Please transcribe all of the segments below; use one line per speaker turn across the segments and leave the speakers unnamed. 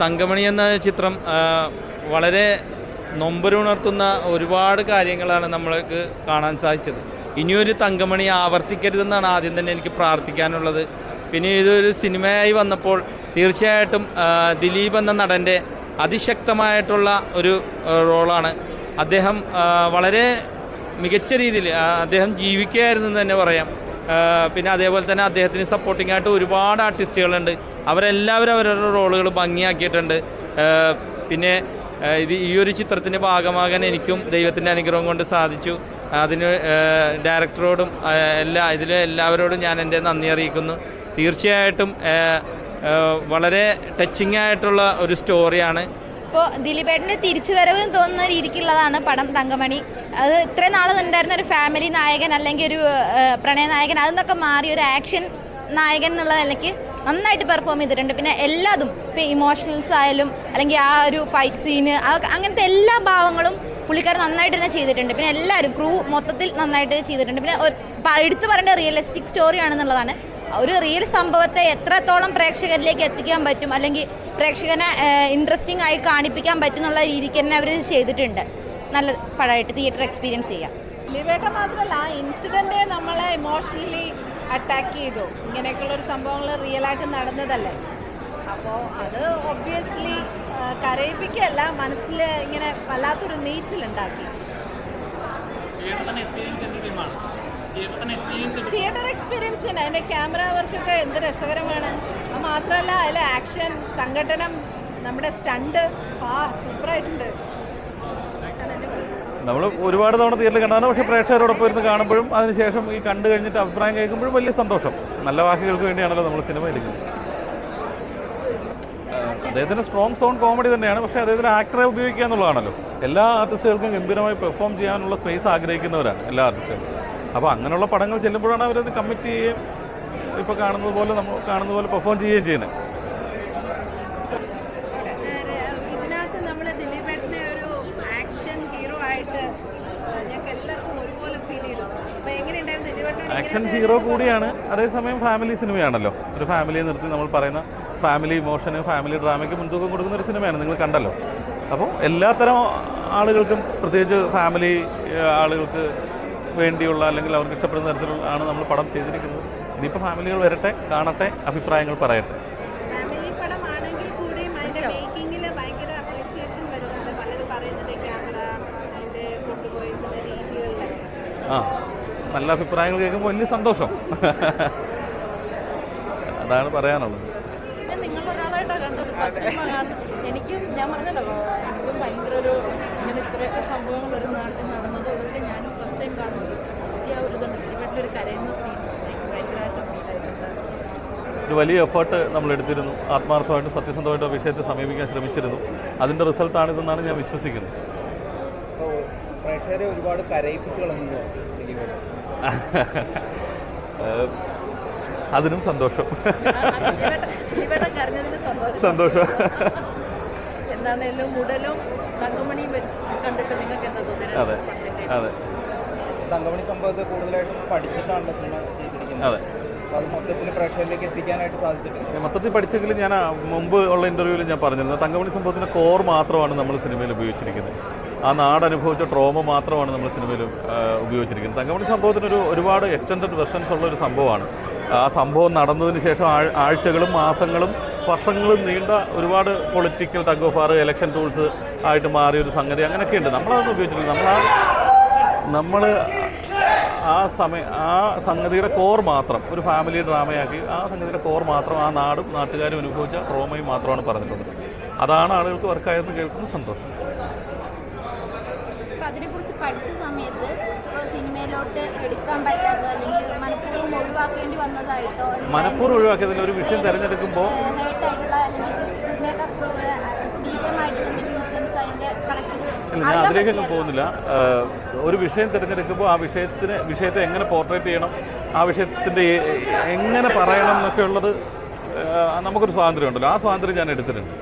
തങ്കമണി എന്ന ചിത്രം വളരെ നൊമ്പരുണർത്തുന്ന ഒരുപാട് കാര്യങ്ങളാണ് നമ്മൾക്ക് കാണാൻ സാധിച്ചത്. ഇനിയൊരു തങ്കമണി ആവർത്തിക്കരുതെന്നാണ് ആദ്യം തന്നെ എനിക്ക് പ്രാർത്ഥിക്കാനുള്ളത്. പിന്നെ ഇതൊരു സിനിമയായി വന്നപ്പോൾ തീർച്ചയായിട്ടും ദിലീപ് എന്ന നടന്റെ അതിശക്തമായിട്ടുള്ള ഒരു റോളാണ്. അദ്ദേഹം വളരെ മികച്ച രീതിയിൽ അദ്ദേഹം ജീവിക്കുകയായിരുന്നു എന്ന് തന്നെ പറയാം. പിന്നെ അതേപോലെ തന്നെ അദ്ദേഹത്തിന് സപ്പോർട്ടിംഗ് ആയിട്ട് ഒരുപാട് ആർട്ടിസ്റ്റുകളുണ്ട് അവരെല്ലാവരും അവരുടെ റോളുകൾ ഭംഗിയാക്കിയിട്ടുണ്ട്. പിന്നെ ഇത് ഈ ഒരു ചിത്രത്തിന്റെ ഭാഗമാകാൻ എനിക്കും ദൈവത്തിന്റെ അനുഗ്രഹം കൊണ്ട് സാധിച്ചു. അതിന് ഡയറക്ടറോടും എല്ലാ ഇതിലെ എല്ലാവരോടും ഞാൻ എന്റെ നന്ദി അറിയിക്കുന്നു. തീർച്ചയായിട്ടും വളരെ ടച്ചിങ് ആയിട്ടുള്ള ഒരു സ്റ്റോറിയാണ്.
ഇപ്പോൾ ദിലീപേട്ടന്റെ തിരിച്ചുവരവ് തോന്നുന്ന രീതിക്കുള്ളതാണ് പടം തങ്കമണി. അത് ഇത്രയും നാൾ ഉണ്ടായിരുന്ന ഒരു ഫാമിലി നായകൻ അല്ലെങ്കിൽ ഒരു പ്രണയ നായകൻ അതെന്നൊക്കെ മാറി ഒരു ആക്ഷൻ നായകൻ എന്നുള്ള നിലയ്ക്ക് നന്നായിട്ട് പെർഫോം ചെയ്തിട്ടുണ്ട്. പിന്നെ എല്ലാതും ഇപ്പോൾ ഇമോഷണൽസ് ആയാലും അല്ലെങ്കിൽ ആ ഒരു ഫൈറ്റ് സീന് അങ്ങനത്തെ എല്ലാ ഭാവങ്ങളും പുള്ളിക്കാർ നന്നായിട്ട് തന്നെ ചെയ്തിട്ടുണ്ട്. പിന്നെ എല്ലാവരും ക്രൂ മൊത്തത്തിൽ നന്നായിട്ട് ചെയ്തിട്ടുണ്ട്. പിന്നെ എടുത്തു പറയേണ്ട റിയലിസ്റ്റിക് സ്റ്റോറിയാണെന്നുള്ളതാണ് ഒരു റിയൽ സംഭവത്തെ എത്രത്തോളം പ്രേക്ഷകരിലേക്ക് എത്തിക്കാൻ പറ്റും അല്ലെങ്കിൽ പ്രേക്ഷകനെ ഇൻട്രസ്റ്റിംഗ് ആയി കാണിപ്പിക്കാൻ പറ്റും എന്നുള്ള രീതിക്ക് തന്നെ അവർ ചെയ്തിട്ടുണ്ട്. നല്ല പടമായിട്ട് തിയേറ്റർ എക്സ്പീരിയൻസ് ചെയ്യാം.
ദിലീപേട്ട മാത്രമല്ല ആ ഇൻസിഡന്റേ നമ്മളെ ഇമോഷണലി അറ്റാക്ക് ചെയ്തു. ഇങ്ങനെയൊക്കെയുള്ള ഒരു സംഭവങ്ങൾ റിയലായിട്ട് നടന്നതല്ലേ? അപ്പോൾ അത് ഒബ്വിയസ്ലി കരയിപ്പിക്കല്ല മനസ്സിൽ ഇങ്ങനെ വല്ലാത്തൊരു നീറ്റിലുണ്ടാക്കി തിയേറ്റർ എക്സ്പീരിയൻസ് തന്നെ അതിന്റെ ക്യാമറ വർക്കൊക്കെ എന്ത് രസകരമാണ്? അത് മാത്രമല്ല അതിലെ ആക്ഷൻ സംഘടനം നമ്മുടെ സ്റ്റണ്ട് ആ സൂപ്പറായിട്ടുണ്ട്
നമ്മൾ ഒരുപാട് തവണ തിയേറ്ററിൽ കണ്ടതാണ് പക്ഷേ പ്രേക്ഷകരോടൊപ്പം ഇരുന്ന് കാണുമ്പോഴും അതിനുശേഷം ഈ കണ്ടു കഴിഞ്ഞിട്ട് അഭിപ്രായം കേൾക്കുമ്പോഴും വലിയ സന്തോഷം. നല്ല വാക്കുകൾക്ക് വേണ്ടിയാണല്ലോ നമ്മൾ സിനിമ എടുക്കുന്നത്. അദ്ദേഹത്തിന്റെ സ്ട്രോങ് സൗണ്ട് കോമഡി തന്നെയാണ്. പക്ഷേ അദ്ദേഹത്തിന് ആക്ടറെ ഉപയോഗിക്കുക എന്നുള്ളതാണല്ലോ. എല്ലാ ആർട്ടിസ്റ്റുകൾക്കും ഗംഭീരമായി പെർഫോം ചെയ്യാനുള്ള സ്പേസ് ആഗ്രഹിക്കുന്നവരാണ് എല്ലാ ആർട്ടിസ്റ്റുകളും അപ്പോൾ അങ്ങനെയുള്ള പടങ്ങൾ ചെല്ലുമ്പോഴാണ് അവരത് കമ്മിറ്റ് ചെയ്യുകയും ഇപ്പോൾ കാണുന്നത് പോലെ നമ്മൾ കാണുന്നത് പോലെ പെർഫോം ചെയ്യുകയും ചെയ്യുന്നത്
ഇതിനകത്ത് നമ്മൾ ദിലീപേട്ടനെ ഒരു ആക്ഷൻ ഹീറോ ആയിട്ട് ഞങ്ങൾക്ക് എല്ലാവർക്കും ഒരുപോലെ ഫീൽ ചെയ്തു അപ്പോൾ എങ്ങനെയുണ്ടായിരുന്നു ദിലീപേട്ടനോട്
ആക്ഷൻ ഹീറോ കൂടിയാണ്. അതേസമയം ഫാമിലി സിനിമയാണല്ലോ. ഒരു ഫാമിലിയെ നിർത്തി നമ്മൾ പറയുന്ന ഫാമിലി ഇമോഷന് ഫാമിലി ഡ്രാമയ്ക്ക് മുൻതൂക്കം കൊടുക്കുന്ന ഒരു സിനിമയാണ്. നിങ്ങൾ കണ്ടല്ലോ. അപ്പോൾ എല്ലാത്തരം ആളുകൾക്കും പ്രത്യേകിച്ച് ഫാമിലി ആളുകൾക്ക് വേണ്ടിയുള്ള അല്ലെങ്കിൽ അവർക്ക് ഇഷ്ടപ്പെടുന്ന തരത്തിലുള്ള ആണ് നമ്മൾ പടം ചെയ്തിരിക്കുന്നത്. ഇനിയിപ്പോൾ ഫാമിലികൾ വരട്ടെ കാണട്ടെ അഭിപ്രായങ്ങൾ പറയട്ടെ.
ഭയങ്കര അപ്രീസിയേഷൻ വരുന്നുണ്ട്. പലരും ക്യാമറ
ആ നല്ല അഭിപ്രായങ്ങൾ കേൾക്കുമ്പോൾ വലിയ സന്തോഷം. അതാണ് പറയാനുള്ളത്.
നിങ്ങൾ ഒരാളായിട്ടാണ് കണ്ടത്. ഫസ്റ്റ് ടൈമാണ് എനിക്കും ഞാൻ പറഞ്ഞല്ലോ എനിക്കും ഭയങ്കര ഒരു ഇങ്ങനെ ഇത്രയൊക്കെ സംഭവങ്ങൾ ഒരു നാട്ടിൽ നടന്നത് ഇതൊക്കെ ഞാൻ ഫസ്റ്റ് ടൈം കാണുന്നത്. എനിക്ക് ആ ഒരു ഇതുണ്ട്. ഒരു കരയുന്ന സീൻ ഭയങ്കരമായിട്ട് ഫീൽ ആയിട്ടുണ്ട്.
ഒരു വലിയ എഫേർട്ട് നമ്മൾ എടുത്തിരുന്നു. ആത്മാർത്ഥമായിട്ട് സത്യസന്ധമായിട്ട് വിഷയത്തെ സമീപിക്കാൻ ശ്രമിച്ചിരുന്നു. അതിന്റെ റിസൾട്ടാണിതെന്നാണ് ഞാൻ വിശ്വസിക്കുന്നത്.
പ്രേക്ഷകരെ ഒരുപാട് കരയിപ്പിച്ച് കളഞ്ഞു
അതിനും സന്തോഷം.
സന്തോഷം.
എന്താണ്
എന്താണേലും മുടലും തങ്കമണിയും കണ്ടിട്ട് നിങ്ങൾക്ക് എന്താ
അതെ
തോന്നുന്നത്
അതെ.
തങ്കമണി സംഭവത്തെ കൂടുതലായിട്ടും പഠിച്ചിട്ടാണ് സിനിമ ചെയ്തിരിക്കുന്നത്.
അതെ.
അത് മൊത്തത്തിൽ പ്രേക്ഷകരിലേക്ക് എത്തിക്കാനായിട്ട് സാധിച്ചിട്ടുണ്ട്
മൊത്തത്തിൽ പഠിച്ചെങ്കിലും ഞാൻ മുമ്പ് ഉള്ള ഇന്റർവ്യൂവിൽ ഞാൻ പറഞ്ഞിരുന്നു തങ്കമണി സംഭവത്തിന്റെ കോർ മാത്രമാണ് നമ്മൾ സിനിമയിൽ ഉപയോഗിച്ചിരിക്കുന്നത്. ആ നാട് അനുഭവിച്ച ട്രോമ മാത്രമാണ് നമ്മൾ സിനിമയിൽ ഉപയോഗിച്ചിരിക്കുന്നത്. തങ്കമണി സംഭവത്തിനൊരു ഒരുപാട് എക്സ്റ്റൻഡഡ് വെർഷൻസ് ഉള്ള ഒരു സംഭവമാണ്. ആ സംഭവം നടന്നതിന് ശേഷം ആഴ്ചകളും മാസങ്ങളും വർഷങ്ങളും നീണ്ട ഒരുപാട് political tug of war election tools ആയിട്ട് മാറിയ ഒരു സംഗതി അങ്ങനെയൊക്കെയുണ്ട്. നമ്മളതൊന്നും ഉപയോഗിച്ചിട്ടില്ല. നമ്മൾ നമ്മൾ ആ സമയ ആ സംഗതിയുടെ കോർ മാത്രം ഒരു ഫാമിലി ഡ്രാമയാക്കി ആ സംഗതിയുടെ കോർ മാത്രം ആ നാടും നാട്ടുകാരും അനുഭവിച്ച ട്രോമയും മാത്രമാണ് പറഞ്ഞിട്ടുള്ളത്. അതാണ് ആളുകൾക്ക് വർക്കായതെന്ന് കേൾക്കുന്ന സന്തോഷം.
അതിനെക്കുറിച്ച് പഠിച്ച സമയത്ത് ഇപ്പോൾ സിനിമയിലോട്ട് എടുക്കാൻ പറ്റാത്ത അല്ലെങ്കിൽ മനഃപൂർവം ഒഴിവാക്കേണ്ടി വന്നതായിട്ടോ?
മനഃപൂർവം ഒഴിവാക്കിയതിൽ ഒരു വിഷയം തിരഞ്ഞെടുക്കുമ്പോൾ
ഹേർട്ടായിട്ടുള്ള അല്ലെങ്കിൽ
ഞാൻ അതിലേക്കൊന്നും പോകുന്നില്ല. ഒരു വിഷയം തിരഞ്ഞെടുക്കുമ്പോൾ ആ വിഷയത്തിന് വിഷയത്തെ എങ്ങനെ പോർട്രേറ്റ് ചെയ്യണം ആ വിഷയത്തിന്റെ എങ്ങനെ പറയണം എന്നൊക്കെ ഉള്ളത് നമുക്കൊരു സ്വാതന്ത്ര്യം ഉണ്ടല്ലോ ആ സ്വാതന്ത്ര്യം ഞാൻ എടുത്തിട്ടുണ്ട്.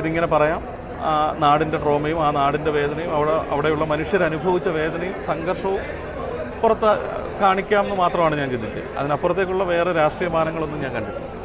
ഇതിങ്ങനെ പറയാം. ആ നാടിന്റെ ട്രോമയും ആ നാടിന്റെ വേദനയും അവിടെ അവിടെയുള്ള മനുഷ്യർ അനുഭവിച്ച വേദനയും സംഘർഷവും പുറത്ത് കാണിക്കാമെന്ന് മാത്രമാണ് ഞാൻ ചിന്തിച്ചത്. അതിനപ്പുറത്തേക്കുള്ള വേറെ രാഷ്ട്രീയ മാനങ്ങളൊന്നും ഞാൻ കണ്ടിട്ടില്ല.